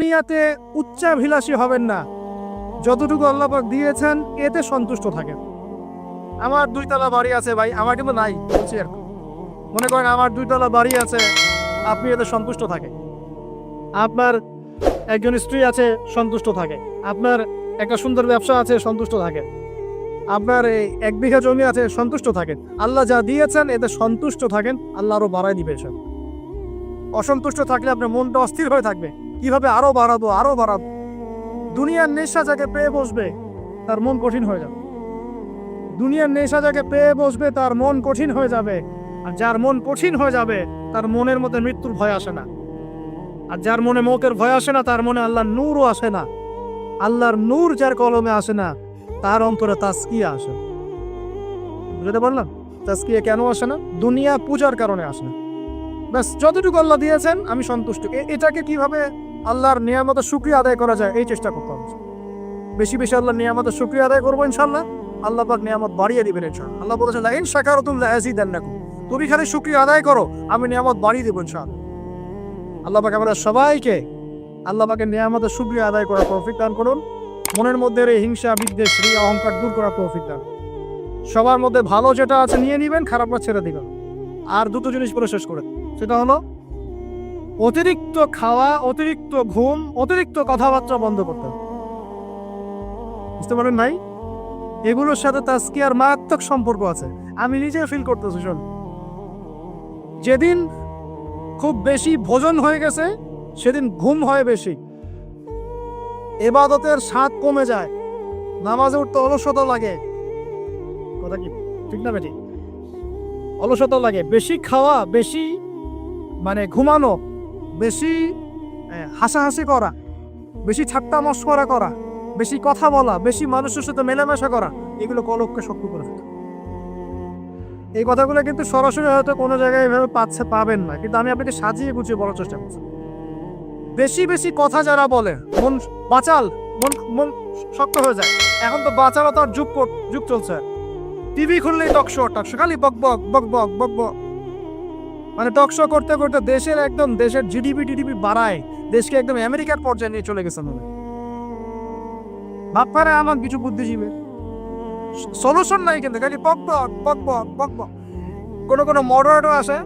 দুনিয়াতে উচ্চাভিলাষী হবেন না। যতটুকু আল্লাপাক দিয়েছেন, এতে সন্তুষ্ট থাকেন। আমার দুইতলা বাড়ি আছে ভাই, আমার কিন্তু নাই বলছি আর মনে করেন আমার দুইতলা বাড়ি আছে, আপনি এতে সন্তুষ্ট থাকেন। আপনার একজন স্ত্রী আছে, সন্তুষ্ট থাকে। আপনার একটা সুন্দর ব্যবসা আছে, সন্তুষ্ট থাকে। আপনার এই এক বিঘা জমি আছে, সন্তুষ্ট থাকেন। আল্লাহ যা দিয়েছেন, এতে সন্তুষ্ট থাকেন, আল্লাহ আরও বাড়াই দিবে অসন্তুষ্ট থাকলে আপনার মনটা অস্থির হয়ে থাকবে। কীভাবে আরও বাড়াবো আরও বাড়াবো? দুনিয়ার নেশা যাকে পেয়ে বসবে, তার মন কঠিন হয়ে যাবে। দুনিয়ার নেশা যাকে পেয়ে বসবে, তার মন কঠিন হয়ে যাবে। আর যার মন কঠিন হয়ে যাবে, তার মনের মধ্যে মৃত্যুর ভয় আসে না। আর যার মনে মৌতের ভয় আসে না, তার মনে আল্লাহর নূরও আসে না। আল্লাহর নূর যার কলমে আসে না, তার অন্তরে তাস্কিয়া আসে বুঝতে পারলাম? তাস্কিয়া কেন আসে না? দুনিয়া পূজার কারণে আসে না। ব্যাস, যতটুকু আল্লাহ দিয়েছেন, আমি সন্তুষ্ট। এটাকে কীভাবে আল্লাহর নিয়ামতের শুক্রিয়া আদায় করা যায়, এই চেষ্টা করতে হবে। বেশি বেশি আল্লাহ নিয়ামতের শুক্রিয়া আদায় করব ইনশাল্লাহ আল্লাহ পাক নিয়ামত বাড়িয়ে দিবেন ইনশাল্লাহ আল্লাহ বলেছেন, লাইন শাকারতুল্লাহ আজিদান্নাকুম তুমি খালি শুক্রিয়া আদায় করো, আমি নিয়ামত বাড়িয়ে দেবো ইনশাআল্লাহ। আল্লাহ পাক আমাদের সবাইকে, আল্লাহ পাকের নিয়ামতের শুক্রিয়া আদায় করার তৌফিক দান করুন। মনের মধ্যে এই হিংসা, বিদ্বেষ এই অহংকার দূর করার তৌফিক দান। সবার মধ্যে ভালো যেটা আছে নিয়ে নিবেন খারাপটা ছেড়ে দিবেন। আর দুটো জিনিস বলে শেষ করে সেটা হলো অতিরিক্ত খাওয়া, অতিরিক্ত ঘুম, অতিরিক্ত কথাবার্তা বন্ধ করতে বুঝতে পারেন নাই এগুলোর সাথে তাস্কিয়ার মারাত্মক সম্পর্ক আছে। আমি নিজে ফিল করতেছি, শোন। যেদিন খুব বেশি ভোজন হয়ে গেছে, সেদিন ঘুম হয় বেশি। এবাদতের স্বাদ কমে যায়। নামাজে উঠতে অলসতা লাগে। কথা কি? ঠিক না বেটি? অলসতা লাগে। বেশি খাওয়া, বেশি মানে ঘুমানো বেশি হাসাহাসি করা, বেশি ঠাট্টা মস্করা করা, বেশি কথা বলা, বেশি মানুষের সাথে মেলামেশা করা, এগুলো কলককে শক্ত করে ফেলে। এই কথাগুলো কিন্তু সরাসরি হয়তো কোনো জায়গায় এভাবে পাচ্ছে, পাবেন না। কিন্তু আমি আপনাকে সাজিয়ে গুছিয়ে বলার চেষ্টা করছি। বেশি বেশি কথা যারা বলে, মন বাঁচাল, মন মন শক্ত হয়ে যায়। এখন তো বাচালতার যুগ পর- যুগ চলছে। টিভি খুললেই টক শো টক শো, খালি বক বক বক বক বক বক মানে টকশো করতে করতে দেশের একদম দেশের জিডিপি টিডিপি বাড়ায়, দেশকে একদম আমেরিকার পর্যায়ে নিয়ে চলে গেছে মনে। ভাবপারে আমার কিছু বুদ্ধিজীবী সলিউশন নাই কিন্তু, খালি পক পক পক পক কোনো কোনো মডারেটর আসে